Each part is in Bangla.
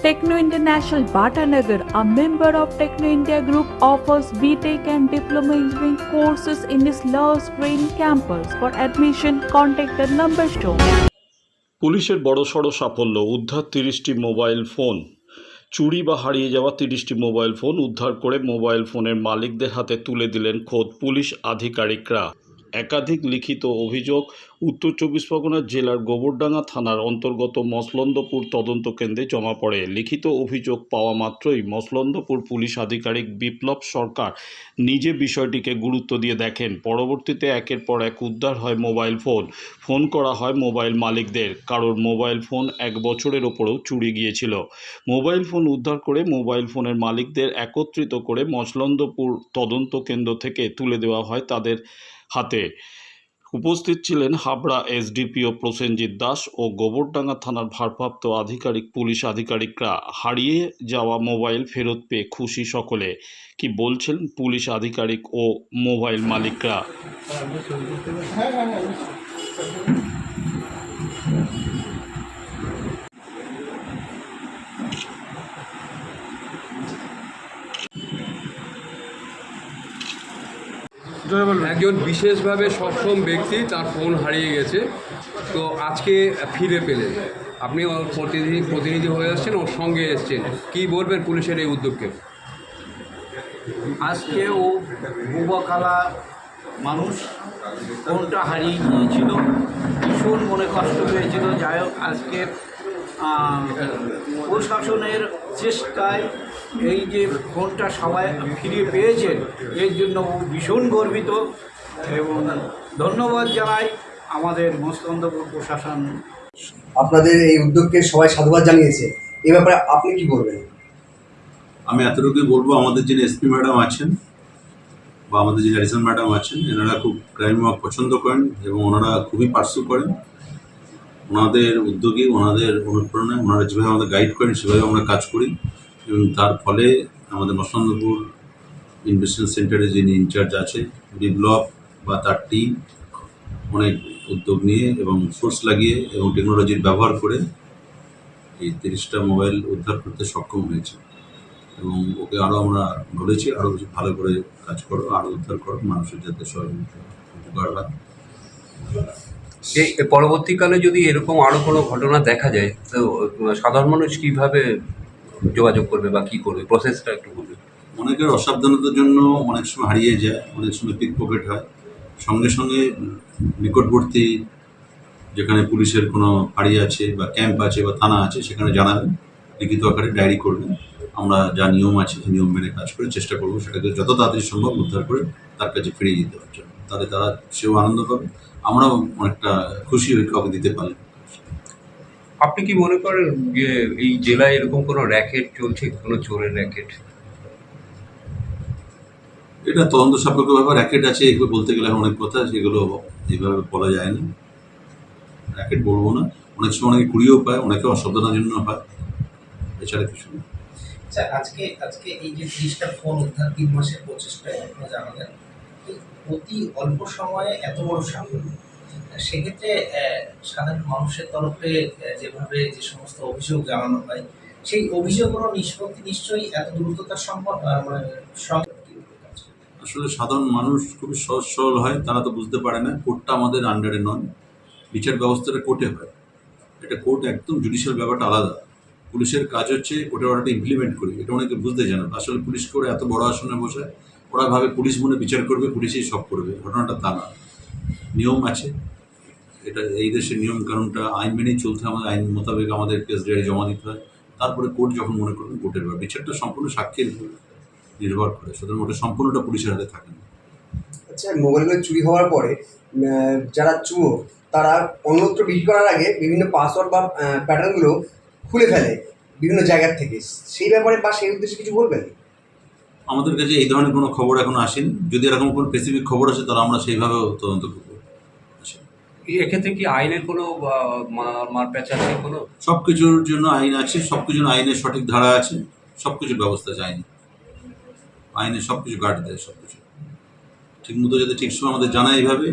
Techno International Bhatanagar, a member of Techno India Group, offers BTEC and Diploma Engineering courses in its Love Green campus. For admission, contact the number shown. পুলিশের বড়সড় সাফল্য উদ্ধার তিরিশটি মোবাইল ফোন চুরি বা হারিয়ে যাওয়া তিরিশটি মোবাইল ফোন উদ্ধার করে মোবাইল ফোনের মালিকদের হাতে তুলে দিলেন খোদ পুলিশ আধিকারিকরা একাধিক লিখিত অভিযোগ উত্তর চব্বিশ পরগনা জেলার গোবরডাঙ্গা থানার অন্তর্গত মসলন্দপুর তদন্ত কেন্দ্রে জমা পড়ে। লিখিত অভিযোগ পাওয়া মাত্রই মসলন্দপুর পুলিশ আধিকারিক বিপ্লব সরকার নিজে বিষয়টিকে গুরুত্ব দিয়ে দেখেন। পরবর্তীতে একের পর এক উদ্ধার হয় মোবাইল ফোন। ফোন করা হয় মোবাইল মালিকদের। কারোর মোবাইল ফোন এক বছরের ওপরেও চুরি গিয়েছিল। মোবাইল ফোন উদ্ধার করে মোবাইল ফোনের মালিকদের একত্রিত করে মসলন্দপুর তদন্ত কেন্দ্র থেকে তুলে দেওয়া হয় তাদের হাতে। উপস্থিত ছিলেন হাবড়া এসডিপিও প্রসেনজিৎ দাস ও গোবরডাঙ্গা থানার ভারপ্রাপ্ত আধিকারিক পুলিশ আধিকারিকরা। হারিয়ে যাওয়া মোবাইল ফেরত পেয়ে খুশি সকলে। কি বলছেন পুলিশ আধিকারিক ও মোবাইল মালিকরা? একজন বিশেষভাবে সক্ষম ব্যক্তি তার ফোন হারিয়ে গেছে। তো আজকে ফিরে পেলেন। আপনি ওর প্রতিনিধি প্রতিনিধি হয়ে আসছেন ওর সঙ্গে এসছেন। কি বলবেন পুলিশের এই উদ্যোগকে? আজকে ও বুবাকালা মানুষ ফোনটা হারিয়ে গিয়েছিল। ভীষণ মনে কষ্ট হয়েছিল যাই হোক আজকে প্রশাসনের চেষ্টায় এই যে ফোনটা সবাই ফিরিয়ে পেয়েছেন এর জন্য ভীষণ গর্বিত এবং ধন্যবাদ জানাই আমাদের মস্তন্দপুর প্রশাসন। আপনাদের এই উদ্যোগকে সবাই সাধুবাদ জানিয়েছে। এ ব্যাপারে আপনি কি বলবেন? আমি এতটুকুই বলব আমাদের যিনি এসপি ম্যাডাম আছেন বা আমাদের যিনি অ্যাডিশনাল ম্যাডাম আছেন এনারা খুব ক্রাইম ওয়ার্ক পছন্দ করেন এবং ওনারা খুবই পার্সু করেন। ওনাদের উদ্যোগে, ওনাদের অনুপ্রেরণায়, ওনারা যেভাবে আমাদের গাইড করেন, সেভাবে আমরা কাজ করি। এবং তার ফলে আমাদের মসন্দপুর ইনভেস্টিগেশন সেন্টারে যিনি ইনচার্জ আছে বিপ্লব বা তার টিম অনেক উদ্যোগ নিয়ে এবং সোর্স লাগিয়ে এবং টেকনোলজির ব্যবহার করে এই তিরিশটা মোবাইল উদ্ধার করতে সক্ষম হয়েছে। এবং ওকে আরও আমরা বলেছি আরও বেশি ভালো করে কাজ করো আরও উদ্ধার করো, মানুষের যাতে সহযোগিতা, উপকার হয়। এই পরবর্তীকালে যদি এরকম আরও কোনো ঘটনা দেখা যায়, তো সাধারণ মানুষ কীভাবে যোগাযোগ করবে বা কী করবে? প্রসেসটা একটু বলবে অনেকের অসাবধানতার জন্য অনেক সময় হারিয়ে যায়, অনেক সময় পিক পকেট হয়। সঙ্গে সঙ্গে নিকটবর্তী যেখানে পুলিশের কোনো ফাঁড়ি আছে বা ক্যাম্প আছে বা থানা আছে, সেখানে জানাবেন। লিখিত আকারে ডায়েরি করবেন। আমরা যা নিয়ম আছে সেই নিয়ম মেনে কাজ করে চেষ্টা করব, সেটাকে যত তাড়াতাড়ি সম্ভব উদ্ধার করে তার কাছে ফিরিয়ে দিতে জন্য। তাহলে তারা সেও আনন্দ পাবে। আমরাও অনেকটা খুশি হয়ে কাউকে দিতে পারি আপনি কি মনে করেন যে এই জেলায় এরকম কোনো র্যাকেট চলছে কোনো চোরের র্যাকেট? এটা তদন্ত সাপেক্ষ ব্যাপার। র্যাকেট আছে এগুলো বলতে গেলে অনেক কথা সেগুলো এইভাবে বলা যায় না। র্যাকেট বলব না। অনেক সময় অনেকে কুড়িয়েও পায় অনেকে অসাবধানের জন্য পায় এছাড়া কিছু না। আচ্ছা আজকে আজকে এই যে তিরিশটা ফোন উদ্ধার তিন মাসের প্রচেষ্টায় আপনারা জানালেন। অতি অল্প সময়ে এত বড় সাফল্য সেক্ষেত্রে সাধারণ মানুষের তরফে যেভাবে যে সমস্ত অভিযোগ জানানো হয়, সেই অভিযোগগুলো নিষ্পত্তি নিশ্চয়ই এত দ্রুততার সম্ভব মানে? আসলে সাধারণ মানুষ খুবই সহজ সরল হয়, তারা তো বুঝতে পারে না, কোর্টটা আমাদের আন্ডারে নয়, বিচার ব্যবস্থাটা কোর্টে হয় এটা কোর্ট একদম জুডিশিয়াল ব্যাপারটা আলাদা পুলিশের কাজ হচ্ছে কোর্টের অর্ডারটা ইমপ্লিমেন্ট করি, এটা অনেকে বুঝতে জানে। আসলে পুলিশ করে এত বড় আসনে বসে ওরা ভাবে পুলিশ মনে বিচার করবে, পুলিশই সব করবে। ঘটনাটা তা না। নিয়ম আছে। এটা এই দেশের নিয়ম কানুনটা আইন মেনেই চলতে আমাদের, আইন মোতাবেক আমাদের কেস ডায়েরি জমা দিতে হয়। তারপরে কোর্ট যখন মনে করবে কোর্টের ব্যাপার। বিচারটা সম্পূর্ণ সাক্ষীর নির্ভর করে। সুতরাং ওটা সম্পূর্ণটা পুলিশের হাতে থাকে না। আচ্ছা মোবাইলগুলো চুরি হওয়ার পরে যারা চুয়ো তারা অন্যত্র বিক্রি করার আগে বিভিন্ন পাসওয়ার্ড বা প্যাটার্নগুলো খুলে ফেলে বিভিন্ন জায়গার থেকে। সেই ব্যাপারে বা সেই উদ্দেশ্যে কিছু বলবেন? আমাদের কাছে এই ধরনের কোনো খবর এখনও আসেনি। যদি এরকম কোনো স্পেসিফিক খবর আসে তাহলে আমরা সেইভাবেও তদন্ত করব। আচ্ছা। এক্ষেত্রে কি আইনের কোনো মারপ্যাচ আছে কোনো সব কিছুর জন্য আইন আছে সব কিছুর আইনের সঠিক ধারা আছে সব কিছুর ব্যবস্থা আছে আইনে। আইনে সব কিছু গার্ড দেয় সব কিছু ঠিক মতো যাতে ঠিক সময় আমাদের জানা এইভাবে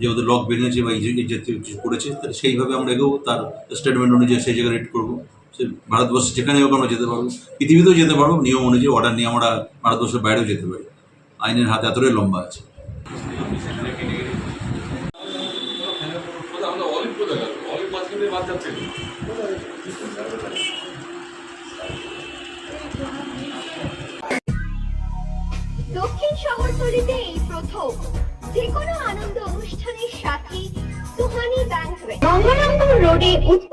যে ওদের লক ভেঙেছে বা এই জাতীয় কিছু করেছে তাহলে সেইভাবে আমরা এগোবো তার স্টেটমেন্ট অনুযায়ী সেই জায়গায় রেড করব। সে ভারতবর্ষে যেখানে হোক আমরা যেতে পারব পৃথিবীতেও যেতে পারব। নিয়ম অনুযায়ী অর্ডার নিয়ে আমরা ভারতবর্ষের বাইরেও যেতে পারি। আইনের হাতে এতটাই লম্বা আছে। দক্ষিণ শহরতলিতে এই প্রথম যে কোনো আনন্দ অনুষ্ঠানের সাথে সুহানি ব্যাংকুয়েট গঙ্গারামপুর রোডে দত্ত